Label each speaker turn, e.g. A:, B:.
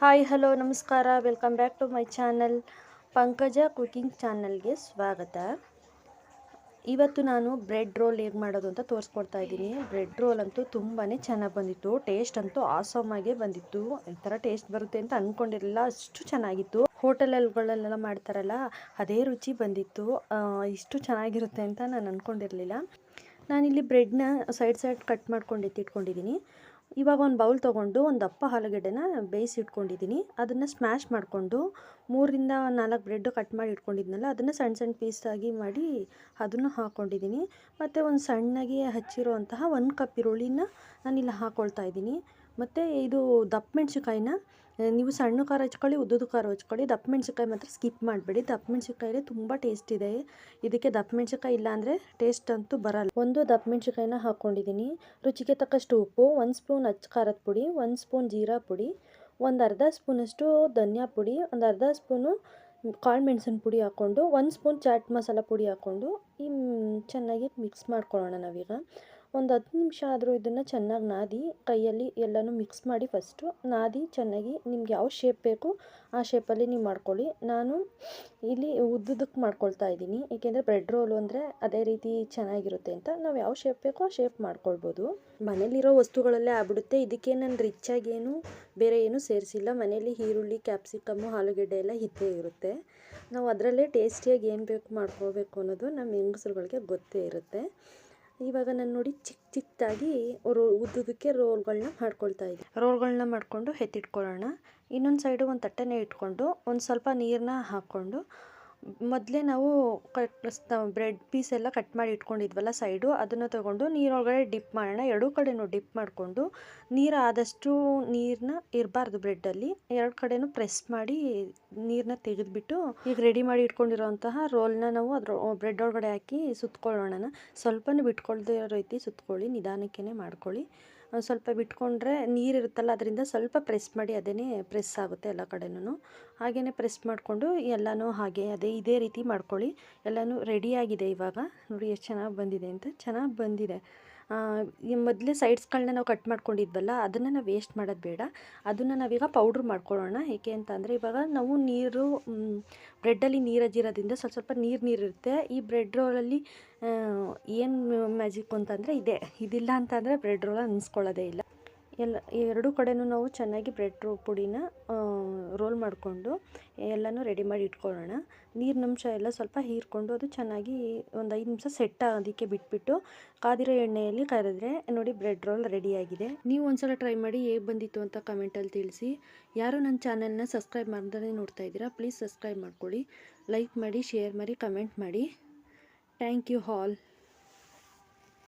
A: Hi, hello, ನಮಸ್ಕಾರ. Welcome back to my channel Pankaja cooking ಚಾನಲ್ಗೆ ಸ್ವಾಗತ. ಇವತ್ತು ನಾನು ಬ್ರೆಡ್ ರೋಲ್ ಹೇಗೆ ಮಾಡೋದು ಅಂತ ತೋರಿಸ್ಕೊಡ್ತಾ ಇದ್ದೀನಿ. ಬ್ರೆಡ್ ರೋಲ್ ಅಂತೂ ತುಂಬಾ ಚೆನ್ನಾಗಿ ಬಂದಿತ್ತು. ಟೇಸ್ಟ್ ಅಂತೂ ಆಸಮಾಗೆ ಬಂದಿತ್ತು. ಈ ಥರ ಟೇಸ್ಟ್ ಬರುತ್ತೆ ಅಂತ ಅಂದ್ಕೊಂಡಿರಲಿಲ್ಲ ಅಷ್ಟು ಚೆನ್ನಾಗಿತ್ತು. ಹೋಟೆಲ್ಗಳಲ್ಲೆಲ್ಲ ಮಾಡ್ತಾರಲ್ಲ, ಅದೇ ರುಚಿ ಬಂದಿತ್ತು. ಇಷ್ಟು ಚೆನ್ನಾಗಿರುತ್ತೆ ಅಂತ ನಾನು ಅಂದ್ಕೊಂಡಿರಲಿಲ್ಲ ನಾನಿಲ್ಲಿ ಬ್ರೆಡ್ನ ಸೈಡ್ ಸೈಡ್ ಕಟ್ ಮಾಡ್ಕೊಂಡು ಎತ್ತಿಟ್ಕೊಂಡಿದ್ದೀನಿ. ಇವಾಗ ಒಂದು ಬೌಲ್ ತೊಗೊಂಡು ಒಂದು ದಪ್ಪ ಆಲೂಗಡ್ಡೆನ ಬೇಯಿಸಿ ಇಟ್ಕೊಂಡಿದ್ದೀನಿ ಅದನ್ನು ಸ್ಮ್ಯಾಶ್ ಮಾಡಿಕೊಂಡು ಮೂರಿಂದ ನಾಲ್ಕು ಬ್ರೆಡ್ ಕಟ್ ಮಾಡಿ ಇಟ್ಕೊಂಡಿದ್ನಲ್ಲ, ಅದನ್ನು ಸಣ್ಣ ಸಣ್ಣ ಪೀಸಾಗಿ ಮಾಡಿ ಅದನ್ನು ಹಾಕ್ಕೊಂಡಿದ್ದೀನಿ ಮತ್ತು ಒಂದು ಸಣ್ಣಗೆ ಹಚ್ಚಿರುವಂತಹ ಒಂದು ಕಪ್ ಈರುಳ್ಳಿನ ನಾನಿಲ್ಲಿ ಹಾಕ್ಕೊಳ್ತಾ ಇದ್ದೀನಿ ಮತ್ತು ಇದು ದಪ್ಪ ಮೆಣಸಿನ್ಕಾಯಿನ? ನೀವು ಸಣ್ಣ ಖಾರ ಹಚ್ಕೊಳ್ಳಿ ಉದ್ದದ ಖಾರ ಹಚ್ಕೊಳ್ಳಿ. ದಪ್ಪ ಮೆಣಸಿನ್ಕಾಯಿ ಮಾತ್ರ ಸ್ಕಿಪ್ ಮಾಡಬೇಡಿ. ದಪ್ಪ ಮೆಣಸಿನ್ಕಾಯಿಲಿ ತುಂಬ ಟೇಸ್ಟ್ ಇದೆ. ಇದಕ್ಕೆ ದಪ್ಪ ಮೆಣಸಿನ್ಕಾಯಿ ಇಲ್ಲ ಅಂದರೆ ಟೇಸ್ಟ್ ಅಂತೂ ಬರಲ್ಲ. ಒಂದು ದಪ್ಪ ಮೆಣಸಿನ್ಕಾಯಿನ ಹಾಕ್ಕೊಂಡಿದ್ದೀನಿ ರುಚಿಗೆ ತಕ್ಕಷ್ಟು ಉಪ್ಪು, ಒಂದು ಸ್ಪೂನ್ ಅಚ್ಚ ಖಾರದ ಪುಡಿ, ಒಂದು ಸ್ಪೂನ್ ಜೀರಾ ಪುಡಿ, ಒಂದು ಅರ್ಧ ಸ್ಪೂನಷ್ಟು ಧನಿಯಾ ಪುಡಿ, ಒಂದು ಅರ್ಧ ಸ್ಪೂನು ಕಾಳು ಮೆಣಸಿನ ಪುಡಿ ಹಾಕ್ಕೊಂಡು, ಒಂದು ಸ್ಪೂನ್ ಚಾಟ್ ಮಸಾಲ ಪುಡಿ ಹಾಕ್ಕೊಂಡು ಈ ಚೆನ್ನಾಗಿ ಮಿಕ್ಸ್ ಮಾಡ್ಕೊಳ್ಳೋಣ ನಾವೀಗ. ಒಂದು ಹತ್ತು ನಿಮಿಷ ಆದರೂ ಇದನ್ನು ಚೆನ್ನಾಗಿ ನಾದಿ, ಕೈಯಲ್ಲಿ ಎಲ್ಲನೂ ಮಿಕ್ಸ್ ಮಾಡಿ ಫಸ್ಟು ನಾದಿ ಚೆನ್ನಾಗಿ ನಿಮ್ಗೆ ಯಾವ ಶೇಪ್ ಬೇಕು ಆ ಶೇಪಲ್ಲಿ ನೀವು ಮಾಡ್ಕೊಳ್ಳಿ. ನಾನು ಇಲ್ಲಿ ಉದ್ದುದಕ್ಕೆ ಮಾಡ್ಕೊಳ್ತಾ ಇದ್ದೀನಿ. ಏಕೆಂದರೆ ಬ್ರೆಡ್ ರೋಲು ಅಂದರೆ ಅದೇ ರೀತಿ ಚೆನ್ನಾಗಿರುತ್ತೆ ಅಂತ. ನಾವು ಯಾವ ಶೇಪ್ ಬೇಕೋ ಆ ಶೇಪ್ ಮಾಡ್ಕೊಳ್ಬೋದು. ಮನೇಲಿರೋ ವಸ್ತುಗಳಲ್ಲೇ ಆಗ್ಬಿಡುತ್ತೆ. ಇದಕ್ಕೆ ನಾನು ರಿಚ್ಚಾಗಿ ಏನು, ಬೇರೆ ಏನೂ ಸೇರಿಸಿಲ್ಲ. ಮನೇಲಿ ಈರುಳ್ಳಿ ಕ್ಯಾಪ್ಸಿಕಮ್ಮು ಆಲೂಗೆಡ್ಡೆ ಎಲ್ಲ ಇದ್ದೇ ಇರುತ್ತೆ. ನಾವು ಅದರಲ್ಲೇ ಟೇಸ್ಟಿಯಾಗಿ ಏನು ಬೇಕು ಮಾಡ್ಕೋಬೇಕು ಅನ್ನೋದು ನಮ್ಮ ಹೆಂಗಸ್ರುಗಳಿಗೆ ಗೊತ್ತೇ ಇರುತ್ತೆ. ಇವಾಗ ನಾನು ನೋಡಿ ಚಿಕ್ಕ ಚಿಕ್ಕದಾಗಿ ರೋ ಉದ್ದುದಕ್ಕೆ ರೋಲ್ಗಳನ್ನ ಮಾಡ್ಕೊಳ್ತಾ ಇದ್ದೀನಿ ರೋಲ್ಗಳನ್ನ ಮಾಡಿಕೊಂಡು ಎತ್ತಿಟ್ಕೊಳ್ಳೋಣ. ಇನ್ನೊಂದು ಸೈಡು ಒಂದು ತಟ್ಟೆನೇ ಇಟ್ಕೊಂಡು ಒಂದು ಸ್ವಲ್ಪ ನೀರನ್ನ ಹಾಕ್ಕೊಂಡು ಮೊದಲೇ ನಾವು ಕಟ್ ಬ್ರೆಡ್ ಪೀಸ್ ಎಲ್ಲ ಕಟ್ ಮಾಡಿ ಇಟ್ಕೊಂಡಿದ್ವಲ್ಲ ಸೈಡು ಅದನ್ನು ತಗೊಂಡು ನೀರೊಳಗಡೆ ಡಿಪ್ ಮಾಡೋಣ. ಎರಡೂ ಕಡೆನೂ ಡಿಪ್ ಮಾಡಿಕೊಂಡು ನೀರು ಆದಷ್ಟು ನೀರನ್ನ ಇರಬಾರ್ದು ಬ್ರೆಡ್ಡಲ್ಲಿ ಎರಡು ಕಡೆನೂ ಪ್ರೆಸ್ ಮಾಡಿ ನೀರನ್ನ ತೆಗೆದುಬಿಟ್ಟು ಈಗ ರೆಡಿ ಮಾಡಿ ಇಟ್ಕೊಂಡಿರೋಂತಹ ರೋಲ್ನ ನಾವು ಅದ್ರ ಬ್ರೆಡ್ ಒಳಗಡೆ ಹಾಕಿ ಸುತ್ಕೊಳ್ಳೋಣ ಸ್ವಲ್ಪನೂ ಬಿಟ್ಕೊಳ್ದೇ ಇರೋ ರೀತಿ ಸುತ್ಕೊಳ್ಳಿ ನಿಧಾನಕ್ಕೇ ಮಾಡ್ಕೊಳ್ಳಿ. ಸ್ವಲ್ಪ ಬಿಟ್ಕೊಂಡ್ರೆ ನೀರು ಇರುತ್ತಲ್ಲ, ಅದರಿಂದ ಸ್ವಲ್ಪ ಪ್ರೆಸ್ ಮಾಡಿ ಅದೇ ಪ್ರೆಸ್ ಆಗುತ್ತೆ ಎಲ್ಲ ಕಡೆನೂ ಹಾಗೆಯೇ ಪ್ರೆಸ್ ಮಾಡಿಕೊಂಡು ಎಲ್ಲನೂ ಹಾಗೆ ಅದೇ ಇದೇ ರೀತಿ ಮಾಡ್ಕೊಳ್ಳಿ. ಎಲ್ಲನೂ ರೆಡಿಯಾಗಿದೆ ಇವಾಗ. ನೋಡಿ ಎಷ್ಟು ಚೆನ್ನಾಗಿ ಬಂದಿದೆ ಅಂತ. ಚೆನ್ನಾಗಿ ಬಂದಿದೆ. ಮೊದಲೇ ಸೈಡ್ಸ್ಗಳನ್ನ ನಾವು ಕಟ್ ಮಾಡ್ಕೊಂಡಿದ್ವಲ್ಲ, ಅದನ್ನು ನಾವು ವೇಸ್ಟ್ ಮಾಡೋದು ಬೇಡ. ಅದನ್ನು ನಾವೀಗ ಪೌಡ್ರ್ ಮಾಡ್ಕೊಳ್ಳೋಣ. ಏಕೆ ಅಂತ ಅಂದರೆ ಇವಾಗ ನಾವು ನೀರು ಬ್ರೆಡ್ಡಲ್ಲಿ ನೀರು ಅಜಿರೋದ್ರಿಂದ ಸ್ವಲ್ಪ ಸ್ವಲ್ಪ ನೀರು ನೀರಿರುತ್ತೆ ಈ ಬ್ರೆಡ್ ರೋಲಲ್ಲಿ ಏನು ಮ್ಯಾಜಿಕ್ ಅಂತಂದರೆ ಇದೆ. ಇದಿಲ್ಲ ಅಂತಂದರೆ ಬ್ರೆಡ್ ರೋಲ್ ಅನ್ನಿಸ್ಕೊಳ್ಳೋದೇ ಇಲ್ಲ. ಎಲ್ಲ ಎರಡೂ ಕಡೆಯೂ ನಾವು ಚೆನ್ನಾಗಿ ಬ್ರೆಡ್ ರೋ ಪುಡಿನ ರೋಲ್ ಮಾಡಿಕೊಂಡು ಎಲ್ಲನೂ ರೆಡಿ ಮಾಡಿ ಇಟ್ಕೊಳ್ಳೋಣ. ನೀರಿನಂಶ ಎಲ್ಲ ಸ್ವಲ್ಪ ಹೀರ್ಕೊಂಡು ಅದು ಚೆನ್ನಾಗಿ ಒಂದು ಐದು ನಿಮಿಷ ಸೆಟ್ ಅದಕ್ಕೆ ಬಿಟ್ಬಿಟ್ಟು ಕಾದಿರೋ ಎಣ್ಣೆಯಲ್ಲಿ ಕರೆದ್ರೆ ನೋಡಿ ಬ್ರೆಡ್ ರೋಲ್ ರೆಡಿಯಾಗಿದೆ ನೀವು ಒಂದ್ಸಲ ಟ್ರೈ ಮಾಡಿ ಹೇಗೆ ಬಂದಿತ್ತು ಅಂತ ಕಮೆಂಟಲ್ಲಿ ತಿಳಿಸಿ. ಯಾರು ನನ್ನ ಚಾನಲ್ನ ಸಬ್ಸ್ಕ್ರೈಬ್ ಮಾಡ್ದೇ ನೋಡ್ತಾ ಇದ್ದೀರಾ ಪ್ಲೀಸ್ ಸಬ್ಸ್ಕ್ರೈಬ್ ಮಾಡ್ಕೊಳ್ಳಿ. ಲೈಕ್ ಮಾಡಿ ಶೇರ್ ಮಾಡಿ ಕಮೆಂಟ್ ಮಾಡಿ. Thank you hall